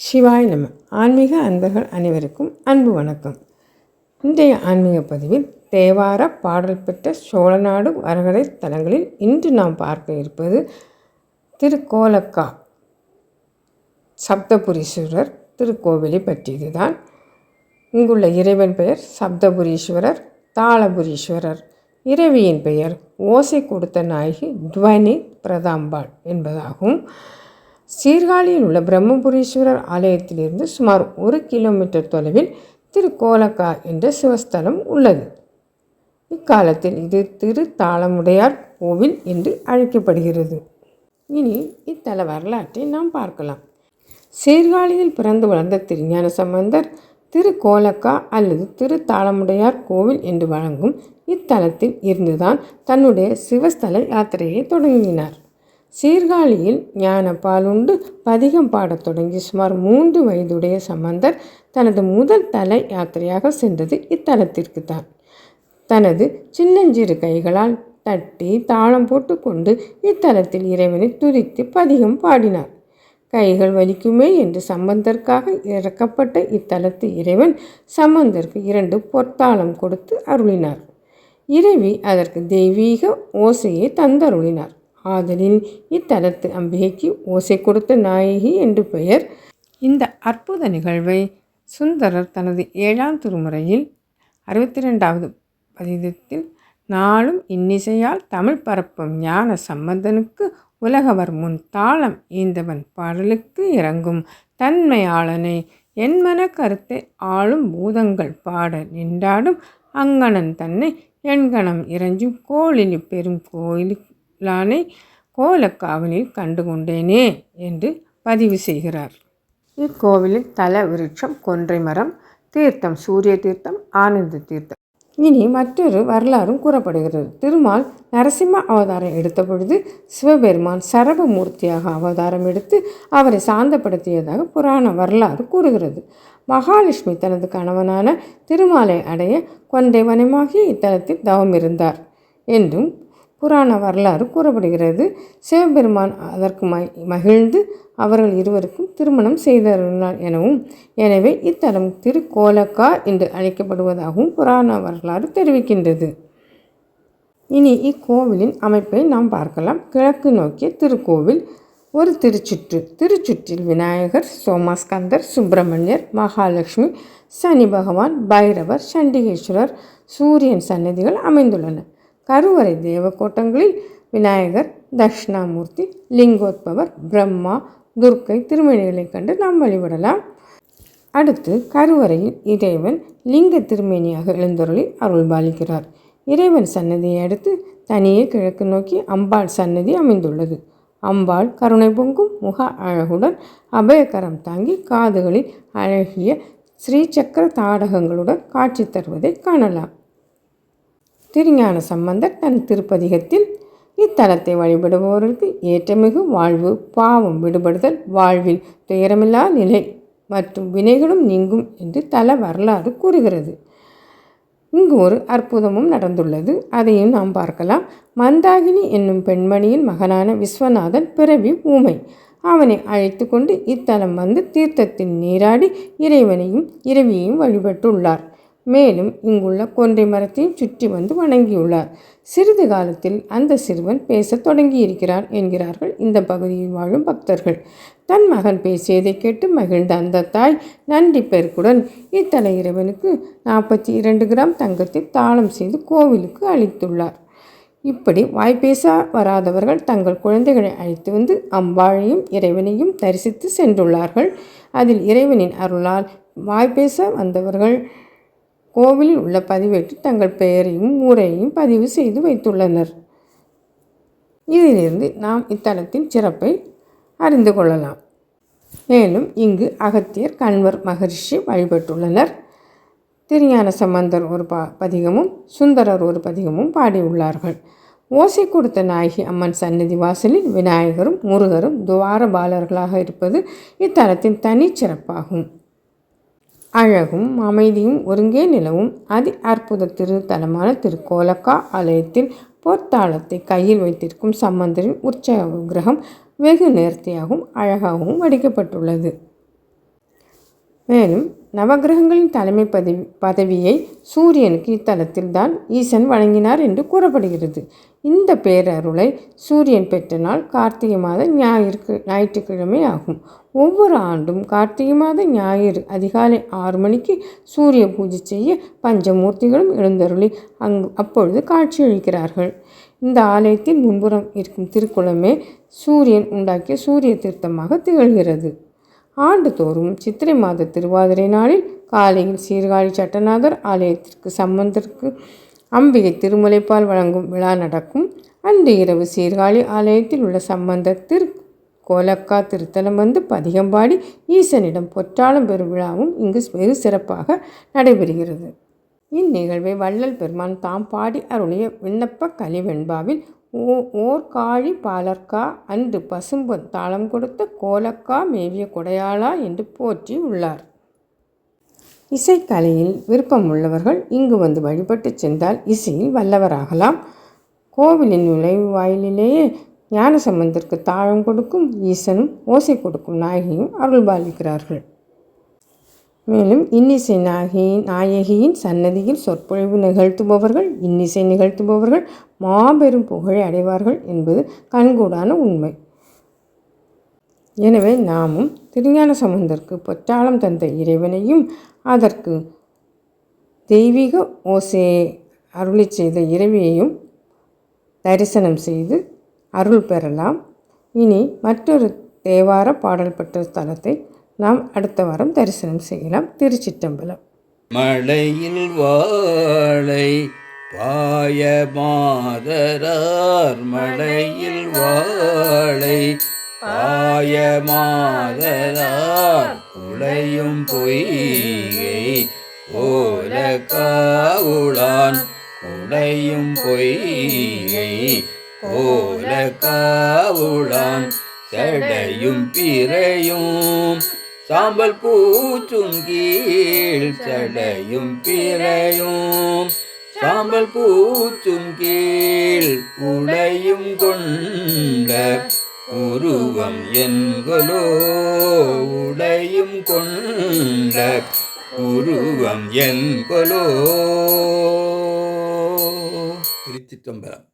சிவாய் நம. ஆன்மீக அன்பர்கள் அனைவருக்கும் அன்பு வணக்கம். இன்றைய ஆன்மீக பதிவில் தேவார பாடல் பெற்ற சோழநாடு வரகடை தலங்களில் இன்று நாம் பார்க்க இருப்பது திருக்கோலக்கா. சப்தபுரீஸ்வரர் திருக்கோவிலை பற்றியதுதான். இங்குள்ள இறைவன் பெயர் சப்தபுரீஸ்வரர் தாளபுரீஸ்வரர். இறைவியின் பெயர் ஓசை கொடுத்த நாயகி துவனி பிரதாம்பாள் என்பதாகும். சீர்காழியில் உள்ள பிரம்மபுரீஸ்வரர் ஆலயத்திலிருந்து சுமார் ஒரு கிலோமீட்டர் தொலைவில் திருக்கோலக்கா என்ற சிவஸ்தலம் உள்ளது. இக்காலத்தில் இது திரு தாளமுடையார் கோவில் என்று அழைக்கப்படுகிறது. இனி இத்தல வரலாற்றை நாம் பார்க்கலாம். சீர்காழியில் பிறந்து வளர்ந்த திருஞான சம்பந்தர் திருக்கோலக்கா அல்லது திருத்தாளமுடையார் கோவில் என்று வழங்கும் இத்தலத்தில் இருந்துதான் தன்னுடைய சிவஸ்தல யாத்திரையை தொடங்கினார். சீர்காழியில் ஞானபாலுண்டு பதிகம் பாடத் தொடங்கி சுமார் மூன்று வயதுடைய சம்பந்தர் தனது முதல் தல யாத்திரையாக சென்றது இத்தலத்திற்கு தான். தனது சின்னஞ்சிறு கைகளால் தட்டி தாளம் போட்டுக்கொண்டு இத்தலத்தில் இறைவனை துதித்து பதிகம் பாடினார். கைகள் வலிக்குமே என்று சம்பந்தற்காக இறக்கப்பட்ட இத்தலத்து இறைவன் சம்பந்தருக்கு இரண்டு பொற்தாளம் கொடுத்து அருளினார். இறைவி அதற்கு தெய்வீக ஓசையை தந்தருளினார். ஆதலின் இத்தலத்து அம்பிகைக்கு ஓசை கொடுத்த நாயகி என்று பெயர். இந்த அற்புத நிகழ்வை சுந்தரர் தனது ஏழாம் திருமுறையில் அறுபத்தி ரெண்டாவது பதிதத்தில் நாளும் இன்னிசையால் தமிழ் பரப்பும் ஞான சம்பந்தனுக்கு உலகவர் முன் தாளம் ஈந்தவன் பாடலுக்கு இறங்கும் தன்மையாளனை என்மன கருத்தை ஆளும் பூதங்கள் பாட நின்றாடும் அங்கணன் தன்னை எண்கணம் இறஞ்சும் கோழிலி பெரும் லானை கோலக்காவலில் கண்டு கொண்டேனே என்று பதிவு செய்கிறார். இக்கோவிலில் தல விருட்சம் கொன்றை மரம் தீர்த்தம் சூரிய தீர்த்தம் ஆனந்த தீர்த்தம். இனி மற்றொரு வரலாறும் கூறப்படுகிறது. திருமால் நரசிம்ம அவதாரம் எடுத்த பொழுது சிவபெருமான் சரபமூர்த்தியாக அவதாரம் எடுத்து அவரை சாந்தப்படுத்தியதாக புராண வரலாறு கூறுகிறது. மகாலட்சுமி தனது கணவனான திருமாலை அடைய கொன்றை வனமாகி இத்தலத்தில் தவம் இருந்தார் என்றும் புராண வரலாறு கூறப்படுகிறது. சிவபெருமான் அதற்கு மகிழ்ந்து அவர்கள் இருவருக்கும் திருமணம் செய்தருளினார் எனவும் எனவே இத்தலம் திருக்கோலக்கா என்று அழைக்கப்படுவதாகவும் புராண வரலாறு தெரிவிக்கின்றது. இனி இக்கோவிலின் அமைப்பை நாம் பார்க்கலாம். கிழக்கு நோக்கிய திருக்கோவில் ஒரு திருச்சுற்று. திருச்சுற்றில் விநாயகர் சோமாஸ்கந்தர் சுப்பிரமணியர் மகாலட்சுமி சனி பகவான் பைரவர் சண்டிகேஸ்வரர் சூரியன் சன்னதிகள் அமைந்துள்ளன. கருவறை தேவக்கோட்டங்களில் விநாயகர் தட்சிணாமூர்த்தி லிங்கோத்பவர் பிரம்மா துர்க்கை திருமணிகளை கண்டு நாம் வழிபடலாம். அடுத்து கருவறையில் இறைவன் லிங்க திருமேனியாக எழுந்தருளி அருள் பாலிக்கிறார் இறைவன் சன்னதியை அடுத்து தனியே கிழக்கு நோக்கி அம்பாள் சன்னதி அமைந்துள்ளது. அம்பாள் கருணை பொங்கும் முக அழகுடன் அபயகரம் தாங்கி காதுகளில் அழகிய ஸ்ரீசக்கர தாடகங்களுடன் காட்சி தருவதை காணலாம். திருஞான சம்பந்தர் தன் திருப்பதிகத்தில் இத்தலத்தை வழிபடுபவர்களுக்கு ஏற்றமிகு வாழ்வு பாவம் விடுபடுதல் வாழ்வில் துயரமில்லா நிலை மற்றும் வினைகளும் நீங்கும் என்று தல வரலாறு கூறுகிறது. இங்கு ஒரு அற்புதமும் நடந்துள்ளது. அதையும் நாம் பார்க்கலாம். மந்தாகினி என்னும் பெண்மணியின் மகனான விஸ்வநாதன் பிறவி ஊமை. அவனை அழைத்து கொண்டு இத்தலம் வந்து தீர்த்தத்தில் நீராடி இறைவனையும் இரவியையும் வழிபட்டுள்ளார். மேலும் இங்குள்ள கொன்றை மரத்தையும் சுற்றி வந்து வணங்கியுள்ளார். சிறிது காலத்தில் அந்த சிறுவன் பேசத் தொடங்கியிருக்கிறான் என்கிறார்கள் இந்த பகுதியில் வாழும் பக்தர்கள். தன் மகன் பேசியதை கேட்டு மகிழ்ந்த அந்த தாய் நன்றி பெருக்குடன் இத்தலை இறைவனுக்கு நாற்பத்தி இரண்டு கிராம் தங்கத்தை தாளம் செய்து கோவிலுக்கு அளித்துள்ளார். இப்படி வாய்ப்பேச வராதவர்கள் தங்கள் குழந்தைகளை அழைத்து வந்து அம்பாழையும் இறைவனையும் தரிசித்து சென்றுள்ளார்கள். அதில் இறைவனின் அருளால் வாய்ப்பேச வந்தவர்கள் கோவிலில் உள்ள பதிவேட்டில் தங்கள் பெயரையும் ஊரையும் பதிவு செய்து வைத்துள்ளனர். இதிலிருந்து நாம் இத்தலத்தின் சிறப்பை அறிந்து கொள்ளலாம். மேலும் இங்கு அகத்தியர் கண்வர் மகரிஷி வழிபட்டுள்ளனர். திருஞான சம்பந்தர் ஒரு ப பதிகமும் சுந்தரர் ஒரு பதிகமும் பாடியுள்ளார்கள். ஓசை கொடுத்த நாயகி அம்மன் சந்நிதி வாசலில் விநாயகரும் முருகரும் துவார பாலர்களாக இருப்பது இத்தலத்தின் தனிச்சிறப்பாகும் அழகும் அமைதியும் ஒருங்கே நிலவும் அதி அற்புத திருத்தலமான திருக்கோலக்கா ஆலயத்தில் பொற்தாளத்தை கையில் வைத்திருக்கும் சம்பந்தரின் உற்சவ விக்கிரகம் வெகு நேர்த்தியாகவும் அழகாகவும் வடிக்கப்பட்டுள்ளது. மேலும் நவக்கிரகங்களின் தலைமை பதவி பதவியை சூரியனுக்கு இத்தலத்தில் தான் ஈசன் வழங்கினார் என்று கூறப்படுகிறது. இந்த பேரருளை சூரியன் பெற்ற நாள் கார்த்திகை மாத ஞாயிற்கு ஞாயிற்றுக்கிழமை ஆகும். ஒவ்வொரு ஆண்டும் கார்த்திகை மாத ஞாயிறு அதிகாலை ஆறு மணிக்கு சூரிய பூஜை செய்ய பஞ்சமூர்த்திகளும் எழுந்தருளி அங்கு அப்பொழுது காட்சியளிக்கிறார்கள். இந்த ஆலயத்தின் முன்புறம் இருக்கும் திருக்குளமே சூரியன் உண்டாக்கிய சூரிய தீர்த்தமாக திகழ்கிறது. ஆண்டுதோறும் சித்திரை மாத திருவாதிரை நாளில் காலையில் சீர்காழி சட்டநாதர் ஆலயத்திற்கு சம்பந்தருக்கு அம்பிகை திருமலைப்பால் வழங்கும் விழா நடக்கும். அன்று இரவு சீர்காழி ஆலயத்தில் உள்ள சம்பந்தர் திரு கோலக்கா திருத்தலம் வந்து பதிகம்பாடி ஈசனிடம் பொற்றாளம் பெறும் விழாவும் இங்கு வெகு சிறப்பாக நடைபெறுகிறது. இந்நிகழ்வை வள்ளல் பெருமான் தாம் பாடி அருளிய விண்ணப்ப கலிவெண்பாவில் ஓ ஓர் காழி பாலர்க்கா அன்று பசும்பொன் தாளம் கொடுத்த கோலக்கா மேவிய கொடையாளா என்று போற்றி உள்ளார். இசைக்கலையில் விருப்பம் உள்ளவர்கள் இங்கு வந்து வழிபட்டு சென்றால் இசையில் வல்லவராகலாம். கோவிலின் நுழைவு வாயிலிலேயே ஞானசம்பந்தருக்கு தாழம் கொடுக்கும் ஈசனும் ஓசை கொடுக்கும் நாயகியும் அருள்பாலிக்கிறார்கள். மேலும் இன்னிசை நாகி நாயகியின் சன்னதியில் சொற்பொழிவு நிகழ்த்துபவர்கள் இன்னிசை நிகழ்த்துபவர்கள் மாபெரும் புகழை அடைவார்கள் என்பது கண்கூடான உண்மை. எனவே நாமும் திருஞான சம்பந்தருக்கு பொற்றாளம் தந்த இறைவனையும் அதற்கு தெய்வீக ஓசையை அருளி செய்த இறைவியையும் தரிசனம் செய்து அருள் பெறலாம். இனி மற்றொரு தேவார பாடல் பெற்ற ஸ்தலத்தை நாம் அடுத்த வாரம் தரிசனம் செய்யலாம். திருச்சிற்றம்பலம். மழையில் வாழை பாய மாதரார் மழையில் வாழை பாய மாதரார் உளையும் பொய்கை ஓல காவுளான் உளையும் பொய்கை ஓல காவுளான் சடையும் பிறையும் சாம்பல் பூச்சும் கீழ் சடையும் பிறையும். சாம்பல் பூச்சும் கீழ் உடையும் கொண்ட உருவம் என்கொலோ. உடையும் கொண்ட உருவம் என்கொலோ. திருச்சிற்றம்பலம்.